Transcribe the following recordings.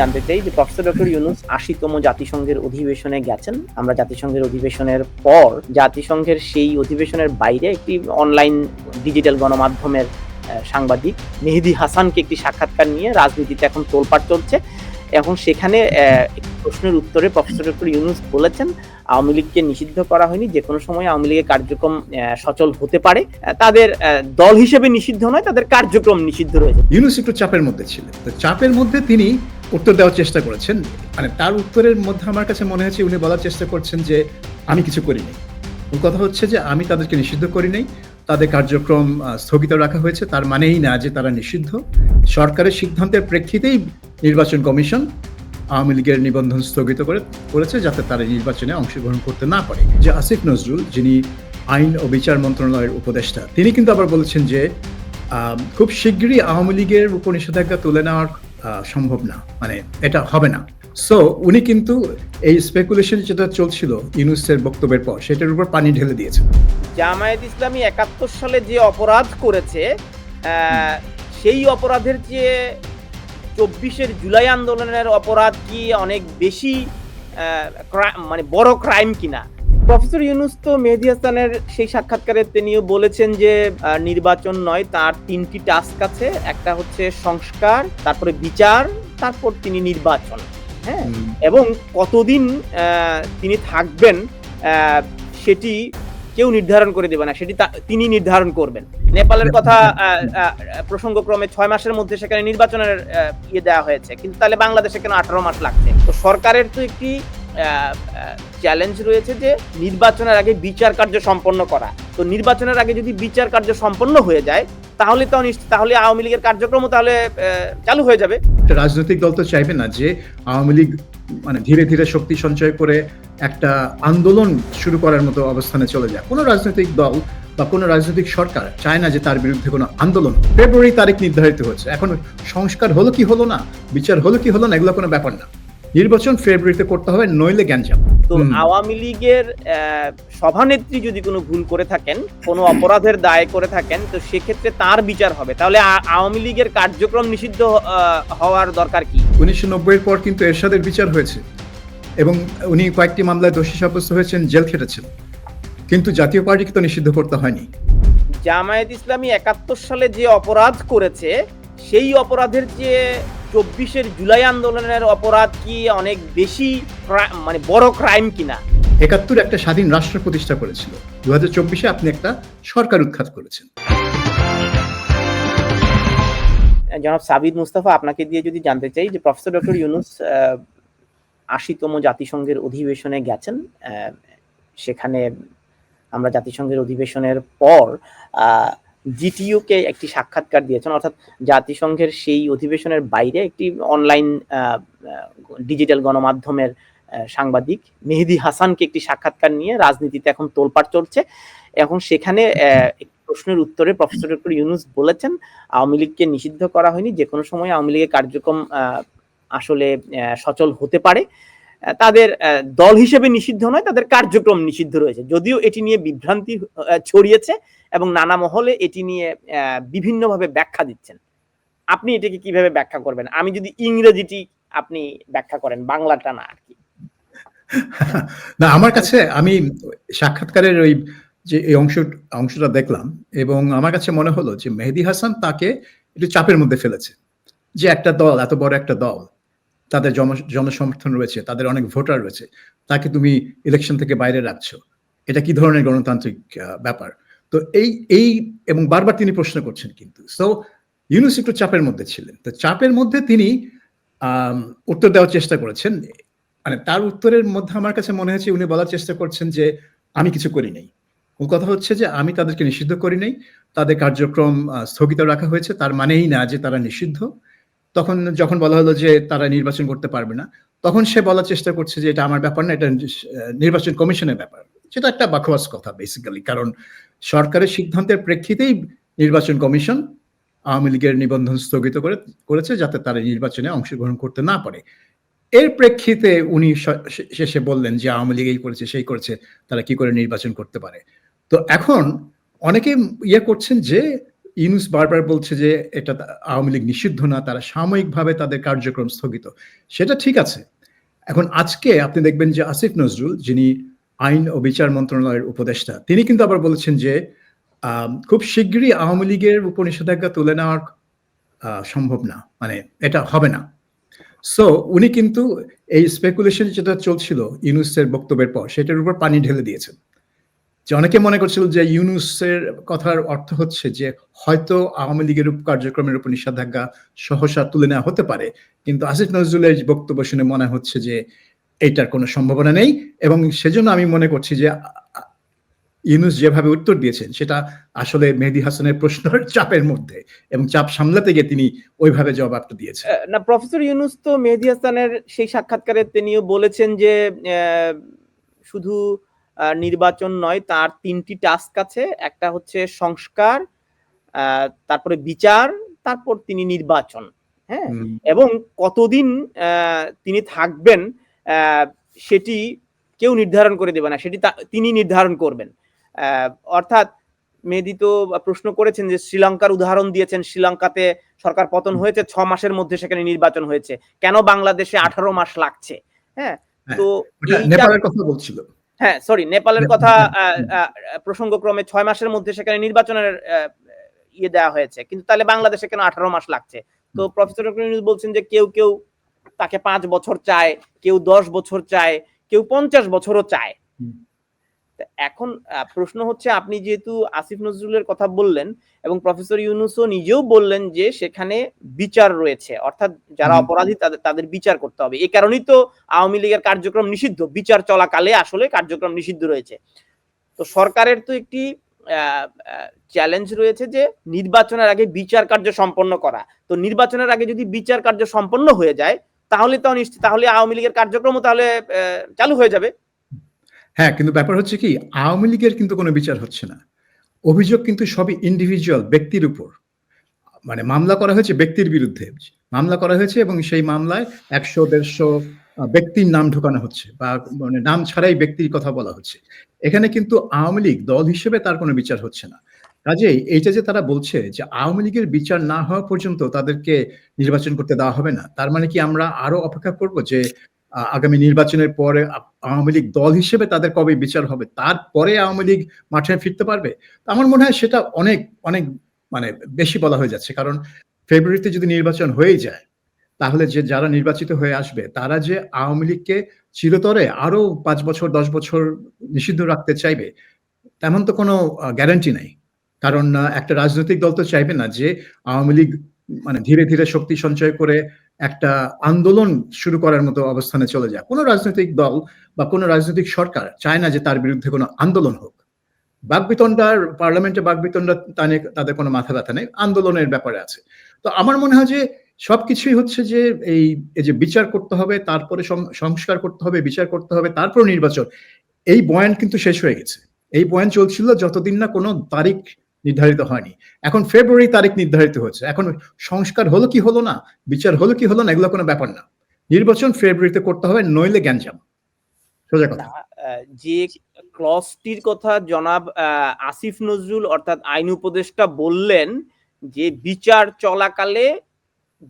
জানতে চাই যে প্রফেসর ডক্টর ইউনুস আশিতম জাতিসংঘের অধিবেশনে গেছেন। আমরা জাতিসংঘের অধিবেশনের পর জাতিসংঘের সেই অধিবেশনের বাইরে একটি অনলাইন ডিজিটাল গণমাধ্যমের সাংবাদিক মেহেদি হাসানকে একটি সাক্ষাৎকার নিয়ে রাজনীতিতে এখন তোলপাড় চলছে। এখন সেখানে প্রশ্নের উত্তরে প্রফেসর ডক্টর ইউনুস বলেছেন, আওয়ামী লীগকে নিষিদ্ধ করা হয়নি, যে কোনো সময় আওয়ামী লীগের কার্যক্রম সচল হতে পারে। তাদের দল হিসেবে নিষিদ্ধ নয়, তাদের কার্যক্রম নিষিদ্ধ রয়েছে। ইউনুস একটু চাপের মধ্যে ছিলেন। তো চাপের মধ্যে তিনি উত্তর দেওয়ার চেষ্টা করেছেন। মানে তার উত্তরের মধ্যে আমার কাছে মনে হয়েছে উনি বলার চেষ্টা করছেন যে আমি কিছু করিনি। মূল কথা হচ্ছে যে আমি তাদেরকে নিষিদ্ধ করি নাই তাদের কার্যক্রম স্থগিত রাখা হয়েছে। তার মানেই না যে তারা নিষিদ্ধ। সরকারের সিদ্ধান্তের প্রেক্ষিতেই নির্বাচন কমিশন আওয়ামী লীগের নিবন্ধন স্থগিত করে, করেছে যাতে তারা নির্বাচনে অংশগ্রহণ করতে না পারে। যে আসিফ নজরুল, যিনি আইন ও বিচার মন্ত্রণালয়ের উপদেষ্টা, তিনি কিন্তু আবার বলেছেন যে খুব শিগগিরই আওয়ামী লীগের উপর নিষেধাজ্ঞা তুলে নেওয়ার সম্ভব না মানে এটা হবে না। সো উনি কিন্তু এই স্পেকুলেশন যেটা চলছিল ইউনুসের বক্তব্যের পর, সেটার উপর পানি ঢেলে দিয়েছেন। জামায়াত ইসলামী একাত্তর সালে যে অপরাধ করেছে সেই অপরাধের যে চব্বিশের জুলাই আন্দোলনের অপরাধ কি অনেক বেশি মানে বড় ক্রাইম কিনা? প্রফেসর ইউনুস তো মেহেদি হাসানের সেই সাক্ষাৎকারে তিনিও বলেছেন যে নির্বাচন নয় তার তিনটি টাস্ক আছে। একটা হচ্ছে সংস্কার তারপরে বিচার তারপর তিনি নির্বাচন। হ্যাঁ? এবং কতদিন তিনি থাকবেন সেটি কেউ নির্ধারণ করে দেবে না। সেটি তিনি নির্ধারণ করবেন। নেপালের কথা প্রসঙ্গক্রমে ছয় মাসের মধ্যে সেখানে নির্বাচনের ইয়ে দেওয়া হয়েছে। কিন্তু তাহলে বাংলাদেশে কেন আঠারো মাস লাগছে? তো সরকারের তো একটি চ্যালেঞ্জ রয়েছে যে নির্বাচনের আগে বিচার কার্য সম্পন্ন করা। তো নির্বাচনের আগে যদি বিচার কার্য সম্পন্ন হয়ে যায়, তাহলে তো তাহলে আওয়ামী লীগের কার্যক্রমও তাহলে চালু হয়ে যাবে। রাজনৈতিক দল তো চাইবে না যে আওয়ামী লীগ মানে ধীরে ধীরে শক্তি সঞ্চয় করে একটা আন্দোলন শুরু করার মতো অবস্থানে চলে যায় কোনো রাজনৈতিক দল বা কোনো রাজনৈতিক সরকার চায় না যে তার বিরুদ্ধে কোনো আন্দোলন। ফেব্রুয়ারি তারিখ নির্ধারিত হচ্ছে এখন সংস্কার হলো কি হলো না, বিচার হলো কি হলো না, এগুলো কোনো ব্যাপার না। নির্বাচন ফেব্রুয়ারিতে করতে হবে নইলে গ্যাঞ্জাম। তো আওয়ামী লীগের সভানেত্রী যদি কোনো ভুল করে থাকেন কোনো অপরাধের দায় করে থাকেন তো সেক্ষেত্রে তার বিচার হবে। তাহলে আওয়ামী লীগের কার্যক্রম নিষিদ্ধ হওয়ার দরকার কি? উনিশশো নব্বইয়ের পর কিন্তু এরশাদের বিচার হয়েছে। এবং উনি কয়েকটি মামলায় দোষী সাব্যস্ত হয়েছেন জেল খেটেছেন। কিন্তু জাতীয় পার্টিকে তো নিষিদ্ধ করতে হয়নি। জামায়াত ইসলামী একাত্তর সালে যে অপরাধ করেছে সেই অপরাধের চেয়ে চব্বিশের জুলাই আন্দোলনের অপরাধ কি অনেক বেশি মানে বড় ক্রাইম কিনা? একাত্তর একটা স্বাধীন রাষ্ট্র প্রতিষ্ঠা করেছিল। দু হাজার চব্বিশে আপনি একটা সরকার উৎখাত করেছেন। জনাব সাবিদ মুস্তাফা আপনাকে দিয়ে যদি জানতে চাই যে প্রফেসর ডক্টর ইউনুস আশিতম জাতিসংঘের অধিবেশনে গেছেন সেখানে আমরা জাতিসংঘের অধিবেশনের পর জিটিইউ কে একটি সাক্ষাৎকার দিয়েছেন, অর্থাৎ জাতিসংঘের সেই অধিবেশনের বাইরে একটি অনলাইন ডিজিটাল গণমাধ্যমের সাংবাদিক মেহেদি হাসানকে একটি সাক্ষাৎকার নিয়ে রাজনীতিতে এখন তোলপাড় চলছে। এখন সেখানে প্রশ্নের উত্তরে প্রফেসর ডক্টর ইউনুস বলেছেন, আওয়ামী লীগকে নিষিদ্ধ করা হয়নি, যে কোনো সময় আওয়ামী লীগের কার্যক্রম আসলে সচল হতে পারে। তাদের দল হিসেবে নিষিদ্ধ নয়, তাদের কার্যক্রম নিষিদ্ধ রয়েছে। যদিও এটি নিয়ে বিভ্রান্তি ছড়িয়েছে এবং নানা মহলে এটি নিয়ে বিভিন্নভাবে ব্যাখ্যা দিচ্ছেন। আপনি এটাকে কীভাবে ব্যাখ্যা করবেন? আমি যদি ইংরেজিটি আপনি ব্যাখ্যা করেন, বাংলাটা না আর কি। না, আমার কাছে আমি সাক্ষাৎকারের ওই যে এই অংশ, অংশটা দেখলাম এবং আমার কাছে মনে হলো যে মেহেদি হাসান তাকে একটু চাপের মধ্যে ফেলেছে যে একটা দল, এত বড় একটা দল, তাদের জন, জনসমর্থন রয়েছে, তাদের অনেক ভোটার রয়েছে, তাকে তুমি ইলেকশন থেকে বাইরে রাখছো। এটা কি ধরনের গণতান্ত্রিক ব্যাপার? তো এই এই এবং বারবার তিনি প্রশ্ন করছেন কিন্তু। সো ইউনুস একটু চাপের মধ্যে ছিলেন। তো চাপের মধ্যে তিনি উত্তর দেওয়ার চেষ্টা করেছেন। মানে তার উত্তরের মধ্যে আমার কাছে মনে হয়েছে উনি বলার চেষ্টা করছেন যে, আমি কিছু করি নাই। মূল কথা হচ্ছে যে, আমি তাদেরকে নিষিদ্ধ করি নাই। তাদের কার্যক্রম স্থগিত রাখা হয়েছে। তার মানেই না যে তারা নিষিদ্ধ। তখন যখন বলা হলো যে, তারা নির্বাচন করতে পারবে না, তখন সে বলার চেষ্টা করছে যে, এটা আমার ব্যাপার না, এটা নির্বাচন কমিশনের ব্যাপার। সেটা একটা বাকওয়াস কথা বেসিক্যালি কারণ সরকারের সিদ্ধান্তের প্রেক্ষিতেই নির্বাচন কমিশন আওয়ামী লীগের নিবন্ধন স্থগিত করে, করেছে যাতে তারা নির্বাচনে অংশগ্রহণ করতে না পারে। এর প্রেক্ষিতে উনি শেষে বললেন যে আওয়ামী লীগ এই করেছে, সেই করেছে, তারা কি করে নির্বাচন করতে পারে? তো এখন অনেকে ইয়ে করছেন যে, ইউনুস বারবার বলছে যে এটা আওয়ামী লীগ নিষিদ্ধ না, তারা সাময়িকভাবে তাদের কার্যক্রম স্থগিত। সেটা ঠিক আছে। এখন আজকে আপনি দেখবেন যে আসিফ নজরুল, যিনি আইন ও বিচার মন্ত্রণালয়ের উপদেষ্টা। তিনি কিন্তু আবার বলেছেন যে খুব শিগগিরই আওয়ামী লীগের উপর নিষেধাজ্ঞা তুলে নেওয়ার সম্ভব না। মানে এটা হবে না। সো উনি কিন্তু এই স্পেকুলেশন যেটা চলছিল ইউনুসের বক্তব্যের পর, সেটার উপর পানি ঢেলে দিয়েছেন। যে অনেকে মনে করছিল যে ইউনুসের কথার অর্থ হচ্ছে যে, হয়তো আওয়ামী লীগের কার্যক্রমের উপর নিষেধাজ্ঞা সহসা তুলে নেওয়া হতে পারে। কিন্তু আসিফ নজরুলের বক্তব্য শুনে মনে হচ্ছে যে এইটার কোনো সম্ভাবনা নেই এবং সেজন্য আমি মনে করছি যে ইউনুস যেভাবে উত্তর দিয়েছেন সেটা আসলে মেহেদি হাসানের প্রশ্নের চাপের মধ্যে এবং চাপ সামলাতে গিয়ে তিনি ওইভাবে জবাবটা দিয়েছেন। না প্রফেসর ইউনুস তো মেহেদি হাসানের সেই সাক্ষাৎকারে তিনিও বলেছেন যে শুধু নির্বাচন নয় তার তিনটি টাস্ক আছে। একটা হচ্ছে সংস্কার তারপরে বিচার তারপর তিনি নির্বাচন। হ্যাঁ? এবং কতদিন আহ, তিনি থাকবেন সেটি কেউ নির্ধারণ করে দেবে না সেটি তিনি নির্ধারণ করবেন। আহ, অর্থাৎ মেহেদি তো প্রশ্ন করেছেন যে শ্রীলঙ্কার উদাহরণ দিয়েছেন শ্রীলঙ্কাতে সরকার পতন হয়েছে ছ মাসের মধ্যে সেখানে নির্বাচন হয়েছে। কেন বাংলাদেশে আঠারো মাস লাগছে? হ্যাঁ হ্যাঁ, তো নেপালের কথা বলছিল। হ্যাঁ সরি নেপালের কথা প্রসঙ্গক্রমে ছয় মাসের মধ্যে সেখানে নির্বাচনের ইয়ে দেওয়া হয়েছে। কিন্তু তাহলে বাংলাদেশে কেন আঠারো মাস লাগছে? তো প্রফেসর বলছেন যে কেউ কেউ তাকে পাঁচ বছর চায় কেউ দশ বছর চায় কেউ পঞ্চাশ বছরও চায়। তা এখন প্রশ্ন হচ্ছে আপনি যেহেতু আসিফ নজরুলের কথা বললেন এবং প্রফেসর ইউনুসও নিজেও বললেন যে সেখানে বিচার রয়েছে অর্থাৎ যারা অপরাধী তাদের তাদের বিচার করতে হবে। এ কারণেই তো আওয়ামী লীগের কার্যক্রম নিষিদ্ধ বিচার চলাকালে আসলে কার্যক্রম নিষিদ্ধ রয়েছে। তো সরকারের তো একটি চ্যালেঞ্জ রয়েছে যে নির্বাচনের আগে বিচার কার্য সম্পন্ন করা। তো নির্বাচনের আগে যদি বিচার কার্য সম্পন্ন হয়ে যায় তাহলে তো নিশ্চিত তাহলে আওয়ামী লীগের কার্যক্রমও তাহলে চালু হয়ে যাবে। হ্যাঁ কিন্তু ব্যাপার হচ্ছে কি, আওয়ামী লীগের কিন্তু কোনো বিচার হচ্ছে না। অভিযোগ কিন্তু সবই ইন্ডিভিজুয়াল ব্যক্তির উপর। মানে মামলা করা হয়েছে ব্যক্তির বিরুদ্ধে। মামলা করা হয়েছে এবং সেই মামলায় একশো, দেড়শো ব্যক্তির নাম ঢোকানো হচ্ছে বা মানে নাম ছাড়াই ব্যক্তির কথা বলা হচ্ছে। এখানে কিন্তু আওয়ামী লীগ দল হিসেবে তার কোনো বিচার হচ্ছে না। কাজেই এইটা যে তারা বলছে যে আওয়ামী লীগের বিচার না হওয়া পর্যন্ত তাদেরকে নির্বাচন করতে দেওয়া হবে না, তার মানে কি আমরা আরও অপেক্ষা করব যে আগামী নির্বাচনের পরে আওয়ামী লীগ দল হিসেবে তাদের কবে বিচার হবে, তারপরে আওয়ামী লীগ মাঠে ফিরতে পারবে? আমার মনে হয় সেটা অনেক অনেক মানে বেশি বলা হয়ে যাচ্ছে। কারণ ফেব্রুয়ারিতে যদি নির্বাচন হয়ে যায়, তাহলে যে যারা নির্বাচিত হয়ে আসবে, তারা যে আওয়ামী লীগকে চিরতরে আরও পাঁচ বছর, দশ বছর নিষিদ্ধ রাখতে চাইবে, তেমন তো কোনো গ্যারান্টি নাই। কারণ একটা রাজনৈতিক দল তো চাইবে না যে আওয়ামী লীগ মানে ধীরে ধীরে শক্তি সঞ্চয় করে একটা আন্দোলন শুরু করার মতো অবস্থানে চলে যায় কোনো রাজনৈতিক দল বা কোনো রাজনৈতিক সরকার চায় না যে তার বিরুদ্ধে কোনো আন্দোলন হোক। বাকবিতণ্ডার পার্লামেন্টে বাকবিতণ্ডা তা নিয়ে তাদের কোনো মাথা ব্যথা নেই, আন্দোলনের ব্যাপারে আছে। তো আমার মনে হয় যে সবকিছুই হচ্ছে যে এই যে বিচার করতে হবে, তারপরে সংস্কার করতে হবে, বিচার করতে হবে তারপর নির্বাচন, এই বয়ান কিন্তু শেষ হয়ে গেছে। এই বয়ান চলছিল যতদিন না কোনো তারিখ নির্ধারিত হয়নি। এখন ফেব্রুয়ারি তারিখ নির্ধারিত হয়েছে এখন সংস্কার হলো কি হলো না, বিচার হলো কি হলো না, এগুলো কোনো ব্যাপার না। নির্বাচন ফেব্রুয়ারিতে করতে হবে, নইলে গ্যাঞ্জাম। সোজা কথা। যে ক্লসটির কথা জনাব আসিফ নজরুল অর্থাৎ আইন উপদেষ্টা বললেন যে বিচার চলাকালে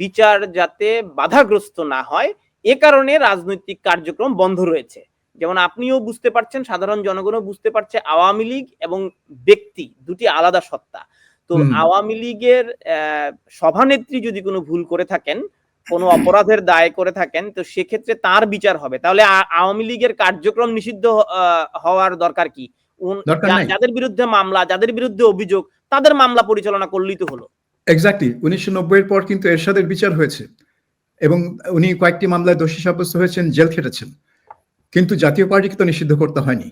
বিচার যাতে বাধাগ্রস্ত না হয়, এ কারণে রাজনৈতিক কার্যক্রম বন্ধ রয়েছে। যেমন আপনিও বুঝতে পারছেন সাধারণ জনগণও বুঝতে পারছে আওয়ামী লীগ এবং ব্যক্তি দুটি আলাদা সত্তা। তো আওয়ামী লীগের সভানেত্রী যদি কোনো ভুল করে থাকেন কোনো অপরাধের দায় করে থাকেন তো সেক্ষেত্রে তার বিচার হবে। তাহলে আওয়ামী লীগের কার্যক্রম নিষিদ্ধ হওয়ার দরকার কি। যাদের বিরুদ্ধে মামলা যাদের বিরুদ্ধে অভিযোগ তাদের মামলা পরিচালনা করলেই তো হলো। এক্স্যাক্টলি উনিশশো নব্বই এর পর কিন্তু এরশাদের বিচার হয়েছে এবং উনি কয়েকটি মামলায় দোষী সাব্যস্ত হয়েছেন জেল খেটেছেন। কিন্তু জাতীয় পার্টিকে তো নিষিদ্ধ করতে হয়নি।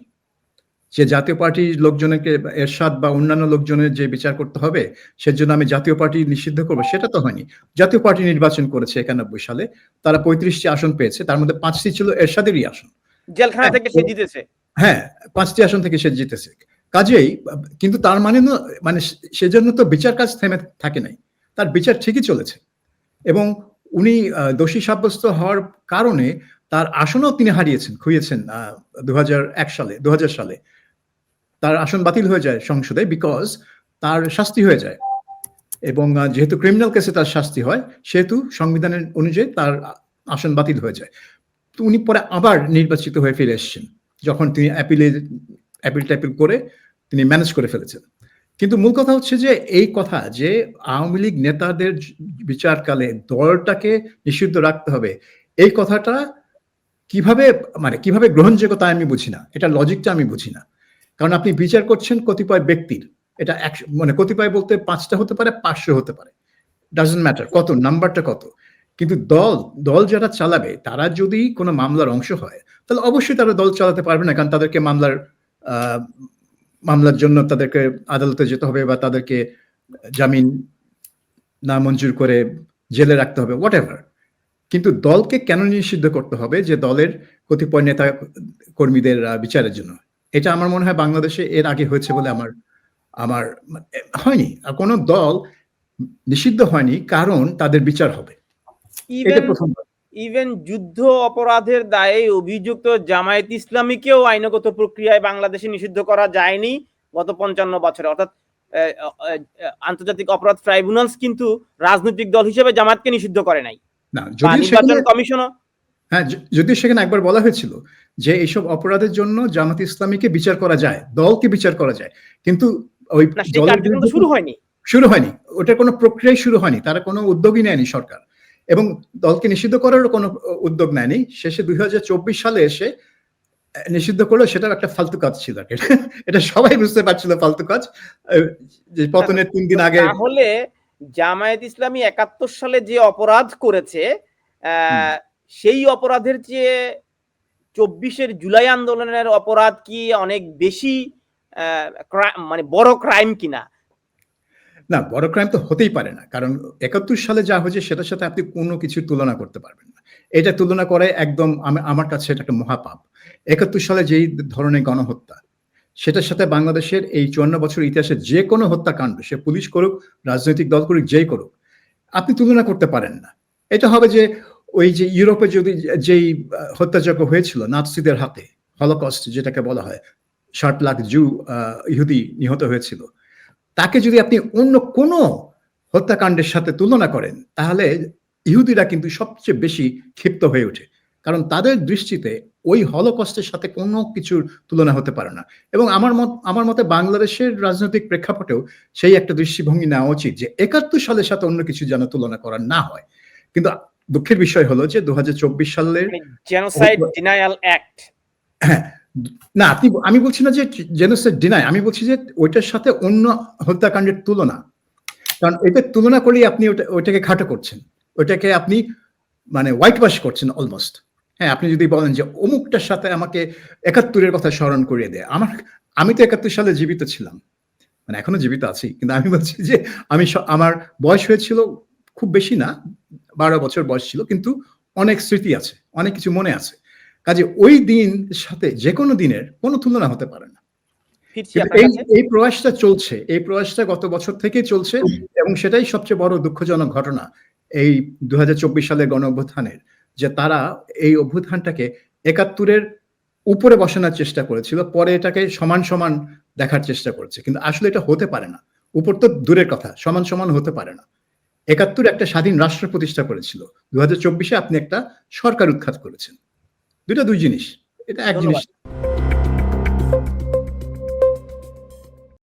যে জাতীয় পার্টির লোকজনকে এরশাদ বা অন্যান্য লোকজনের যে বিচার করতে হবে সেজন্য আমি জাতীয় পার্টি নিষিদ্ধ করব সেটা তো হয়নি। জাতীয় পার্টি নির্বাচন করেছে একানব্বই সালে তারা পঁয়ত্রিশটি আসন পেয়েছে তার মধ্যে পাঁচটি ছিল এরশাদেরই আসন। জেলখানা হ্যাঁ, থেকে সে জিতেছে। হ্যাঁ পাঁচটি আসন থেকে সে জিতেছে। কাজেই কিন্তু তার মানে না মানে সেজন্য তো বিচার কাজ থেমে থাকে নাই। তার বিচার ঠিকই চলেছে। এবং উনি দোষী সাব্যস্ত হওয়ার কারণে তার আসনও তিনি হারিয়েছেন, খুইয়েছেন দু সালে দু হাজার সালে। তার আসন বাতিল হয়ে যায় সংসদে বিকজ তার শাস্তি হয়ে যায়। এবং যেহেতু ক্রিমিনাল কেসে তার শাস্তি হয়, সেহেতু সংবিধানের অনুযায়ী তার আসন বাতিল হয়ে যায়। তো উনি পরে আবার নির্বাচিত হয়ে ফিরে এসেছেন। যখন তিনি অ্যাপিলে অ্যাপিল ট্যাপিল করে তিনি ম্যানেজ করে ফেলেছেন। কিন্তু মূল কথা হচ্ছে যে, এই কথা যে, আওয়ামী লীগ নেতাদের বিচারকালে দলটাকে নিষিদ্ধ রাখতে হবে, এই কথাটা কীভাবে মানে কীভাবে গ্রহণযোগ্যতা আমি বুঝি না, এটা লজিকটা আমি বুঝি না। কারণ আপনি বিচার করছেন কতিপয় ব্যক্তির, এটা একশো মানে কতিপয় বলতে পাঁচটা হতে পারে, পাঁচশো হতে পারে। ডাজন্ট ম্যাটার কত নাম্বারটা কত। কিন্তু দল দল যারা চালাবে, তারা যদি কোনো মামলার অংশ হয়, তাহলে অবশ্যই তারা দল চালাতে পারবে না, কারণ তাদেরকে মামলার মামলার জন্য তাদেরকে আদালতে যেতে হবে বা তাদেরকে জামিন না মঞ্জুর করে জেলে রাখতে হবে হোয়াট কিন্তু দলকে কেন নিষিদ্ধ করতে হবে যে দলের কতিপয় নেতা কর্মীদের বিচারের জন্য? এটা আমার মনে হয় বাংলাদেশে এর আগে হয়েছে বলে আমার আমার হয়নি। আর কোনো দল নিষিদ্ধ হয়নি কারণ তাদের বিচার হবে। এটা ইভেন প্রথম ইভেন যুদ্ধ অপরাধের দায়ে অভিযুক্ত জামায়াত ইসলামীকেও আইনগত প্রক্রিয়ায় বাংলাদেশে নিষিদ্ধ করা যায়নি গত পঞ্চান্ন বছরে। অর্থাৎ আন্তর্জাতিক অপরাধ ট্রাইব্যুনালস কিন্তু রাজনৈতিক দল হিসেবে জামায়াতকে নিষিদ্ধ করে নাই। না যদি নির্বাচন সেখানে কমিশনও হ্যাঁ য- যদিও সেখানে একবার বলা হয়েছিল যে এইসব অপরাধের জন্য জামাত ইসলামীকে বিচার করা যায় দলকে বিচার করা যায় কিন্তু ওই শুরু হয়নি। শুরু হয়নি। ওটার কোনো প্রক্রিয়াই শুরু হয়নি তারা কোনো উদ্যোগই নেয়নি সরকার। এবং দলকে নিষিদ্ধ করারও কোনো উদ্যোগ নেয়নি। শেষে দুই হাজার চব্বিশ সালে এসে নিষিদ্ধ করল সেটা একটা ফালতু কাজ ছিল। এটা সবাই বুঝতে পারছিল ফালতু কাজ। যে পতনের তিন দিন আগে তাহলে জামায়াত ইসলামী একাত্তর সালে যে অপরাধ করেছে সেই অপরাধের চেয়ে চব্বিশের জুলাই আন্দোলনের অপরাধ কি অনেক বেশি মানে বড় ক্রাইম কিনা? না বড় ক্রাইম তো হতেই পারে না কারণ একাত্তর সালে যা হয়েছে সেটার সাথে আপনি কোনো কিছু তুলনা করতে পারবেন না। এটা তুলনা করে একদম আমি- আমার কাছে এটা একটা মহাপাপ। একাত্তর সালে যেই ধরনের গণহত্যা সেটার সাথে বাংলাদেশের এই চুয়ান্ন বছর ইতিহাসে যে কোনো হত্যাকাণ্ড, সে পুলিশ করুক, রাজনৈতিক দল করুক, যেই করুক, আপনি তুলনা করতে পারেন না। এটা হবে যে ওই যে ইউরোপে যদি যেই হত্যাযজ্ঞ হয়েছিল নাৎসিদের হাতে, হলোকস্ট যেটাকে বলা হয়, ষাট লাখ জু ইহুদি নিহত হয়েছিল, তাকে যদি আপনি অন্য কোনো হত্যাকাণ্ডের সাথে তুলনা করেন, তাহলে ইহুদিরা কিন্তু সবচেয়ে বেশি ক্ষিপ্ত হয়ে ওঠে। কারণ তাদের দৃষ্টিতে ওই হলকস্টের সাথে কোনো কিছুর তুলনা হতে পারে না। এবং আমার মত আমার মতে বাংলাদেশের রাজনৈতিক প্রেক্ষাপটেও সেই একটা দৃষ্টিভঙ্গি নেওয়া উচিত যে একাত্তর সালের সাথে অন্য কিছু যেন তুলনা করা না হয়। কিন্তু দুঃখের বিষয় হলো যে দু সালের জেনোসাইড ডিনায়াল অ্যাক্ট হ্যাঁ না আপনি আমি বলছি না যে জেনোসাইড ডিনাই আমি বলছি যে ওইটার সাথে অন্য হত্যাকাণ্ডের তুলনা। কারণ এটার তুলনা করলেই আপনি ওটা ওইটাকে খাটো করছেন। ওইটাকে আপনি মানে হোয়াইট ওয়াশ করছেন অলমোস্ট হ্যাঁ আপনি যদি বলেন যে অমুকটার সাথে আমাকে একাত্তরের কথা স্মরণ করিয়ে দেয় আমার আমি তো একাত্তর সালে জীবিত ছিলাম। মানে এখনও জীবিত আছি কিন্তু আমি বলছি যে আমি আমার বয়স হয়েছিল খুব বেশি না বারো বছর বয়স ছিল কিন্তু অনেক স্মৃতি আছে অনেক কিছু মনে আছে। কাজে ওই দিন সাথে যে কোনো দিনের কোনো তুলনা হতে পারে না। এই এই প্রয়াসটা চলছে এই প্রয়াসটা গত বছর থেকেই চলছে এবং সেটাই সবচেয়ে বড় দুঃখজনক ঘটনা। এই দু হাজার চব্বিশ সালের গণ যে তারা এই অভ্যুত্থানটাকে একাত্তরের উপরে বসানোর চেষ্টা করেছিল পরে এটাকে সমান সমান দেখার চেষ্টা করেছে। কিন্তু আসলে এটা হতে পারে না। উপর তো দূরের কথা সমান সমান হতে পারে না। একাত্তর একটা স্বাধীন রাষ্ট্র প্রতিষ্ঠা করেছিল। দু হাজার চব্বিশে আপনি একটা সরকার উৎখাত করেছেন। দুটা দুই জিনিস। এটা এক জিনিস।